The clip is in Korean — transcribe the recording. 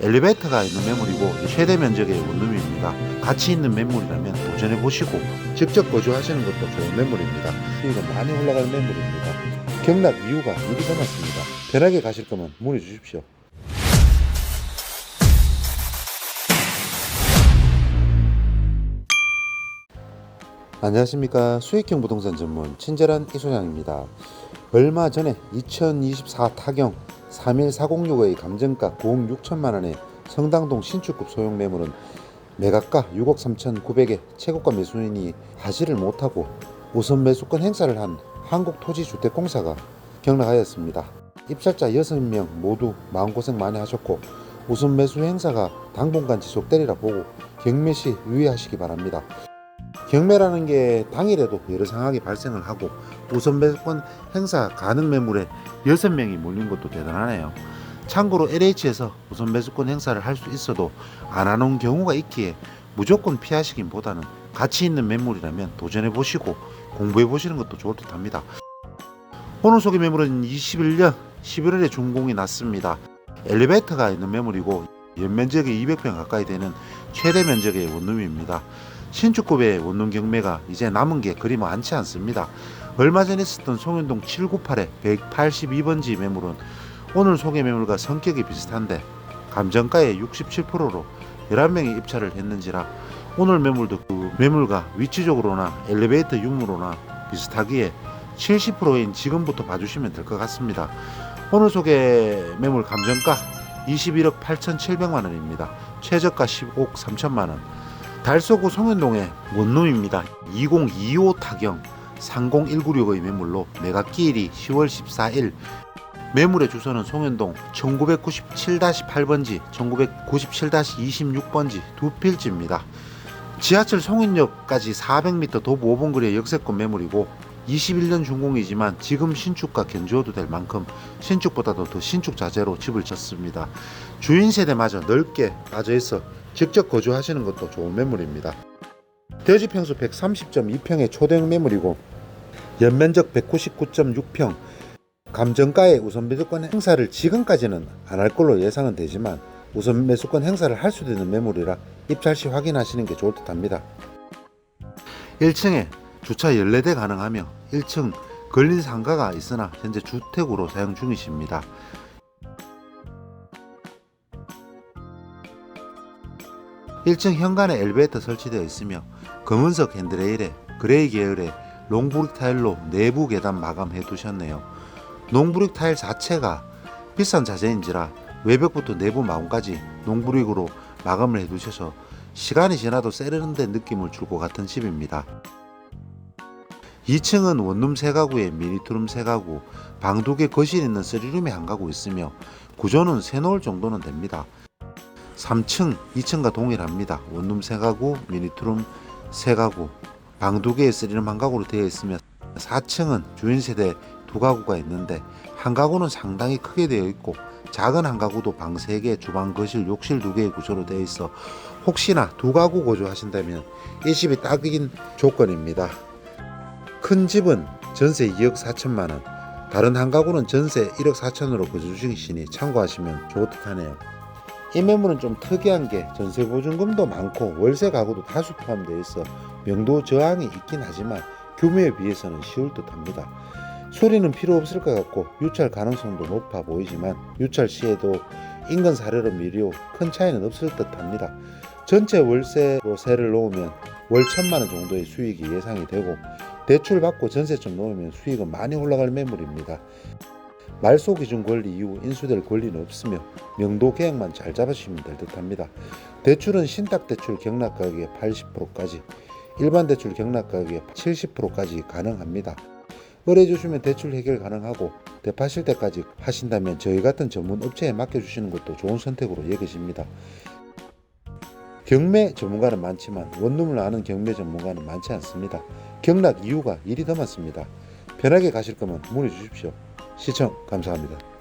엘리베이터가 있는 매물이고 최대 면적의 원룸입니다. 가치 있는 매물이라면 도전해 보시고 직접 거주하시는 것도 좋은 매물입니다. 수익은 많이 올라갈 매물입니다. 경락 이유가 더 많습니다. 편하게 가실 거면 문의 주십시오. 안녕하십니까 수익형 부동산 전문 친절한 이소장입니다. 얼마 전에 2024 타경 31406의 감정가 9억 6천만 원의 성당동 신축급 소형 매물은 매각가 6억 3천9백에 최고가 매수인이 하지를 못하고 우선 매수권 행사를 한 한국토지주택공사가 경락하였습니다. 입찰자 6명 모두 마음고생 많이 하셨고 우선 매수 행사가 당분간 지속되리라 보고 경매 시 유의하시기 바랍니다. 경매라는 게 당일에도 여러 상황이 발생을 하고 우선 매수권 행사 가능 매물에 6명이 몰린 것도 대단하네요. 참고로 LH에서 우선 매수권 행사를 할 수 있어도 안 하는 경우가 있기에 무조건 피하시긴 보다는 가치 있는 매물이라면 도전해 보시고 공부해 보시는 것도 좋을 듯 합니다. 오늘 소개 매물은 21년 11월에 준공이 났습니다. 엘리베이터가 있는 매물이고 연면적이 200평 가까이 되는 최대 면적의 원룸입니다. 신축급의 원룸 경매가 이제 남은 게 그리 많지 않습니다. 얼마 전에 있었던 송현동 798의 182번지 매물은 오늘 소개 매물과 성격이 비슷한데 감정가의 67%로 11명이 입찰을 했는지라 오늘 매물도 그 매물과 위치적으로나 엘리베이터 유무로나 비슷하기에 70%인 지금부터 봐주시면 될 것 같습니다. 오늘 소개 매물 감정가 21억 8,700만 원입니다. 최저가 15억 3천만 원. 달서구 송현동의 원룸입니다. 2025 타경 30196의 매물로 매각기일이 10월 14일 매물의 주소는 송현동 1997-8번지, 1997-26번지 두 필지입니다. 지하철 송현역까지 400m 도보 5번 거리의 역세권 매물이고 21년 준공이지만 지금 신축과 견주어도 될 만큼 신축보다도 더 신축 자재로 집을 졌습니다. 주인 세대마저 넓게 빠져 있어 직접 거주하시는 것도 좋은 매물입니다. 대지 평수 130.2평의 초대형 매물이고 연면적 199.6평 감정가의 우선 매수권 행사를 지금까지는 안 할 걸로 예상은 되지만 우선 매수권 행사를 할 수도 있는 매물이라 입찰 시 확인하시는 게 좋을 듯 합니다. 1층에 주차 14대 가능하며 1층 걸린 상가가 있으나 현재 주택으로 사용 중이십니다. 일층 현관에 엘리베이터 설치되어 있으며 검은색 핸드레일에 그레이 계열의 롱브릭 타일로 내부 계단 마감해 두셨네요. 농브릭 타일 자체가 비싼 자재인지라 외벽부터 내부 마감까지 농브릭으로 마감을 해 두셔서 시간이 지나도 세련된 느낌을 줄 것 같은 집입니다. 2층은 원룸 3가구에 미니투룸 3가구, 방 2개 거실 있는 3룸이 한 가구 있으며 구조는 새놓을 정도는 됩니다. 3층, 2층과 동일합니다. 원룸 3가구, 미니투룸 3가구, 방 2개의 3룸 한 가구로 되어 있으며 4층은 주인 세대 두 가구가 있는데 한 가구는 상당히 크게 되어 있고 작은 한 가구도 방 3개, 주방, 거실, 욕실 2개의 구조로 되어 있어 혹시나 두 가구 거주하신다면 이 집이 딱인 조건입니다. 큰 집은 전세 2억 4천만 원, 다른 한 가구는 전세 1억 4천으로 거주 중이시니 참고하시면 좋을 듯하네요. 이 매물은 좀 특이한 게 전세 보증금도 많고 월세 가구도 다수 포함되어 있어 명도 저항이 있긴 하지만 규모에 비해서는 쉬울 듯 합니다. 수리는 필요 없을 것 같고 유찰 가능성도 높아 보이지만 유찰 시에도 인근 사례로 미료 큰 차이는 없을 듯 합니다. 전체 월세로 세를 놓으면 월 천만 원 정도의 수익이 예상이 되고 대출 받고 전세 좀 놓으면 수익은 많이 올라갈 매물입니다. 말소 기준 권리 이후 인수될 권리는 없으며 명도 계약만 잘 잡아주시면 될 듯합니다. 대출은 신탁 대출 경락 가격의 80%까지, 일반 대출 경락 가격의 70%까지 가능합니다. 의뢰 주시면 대출 해결 가능하고 대파실 때까지 하신다면 저희 같은 전문 업체에 맡겨주시는 것도 좋은 선택으로 여겨집니다. 경매 전문가는 많지만 원룸을 아는 경매 전문가는 많지 않습니다. 경락 이유가 일이 더 많습니다. 편하게 가실 거면 문의 주십시오. 시청 감사합니다.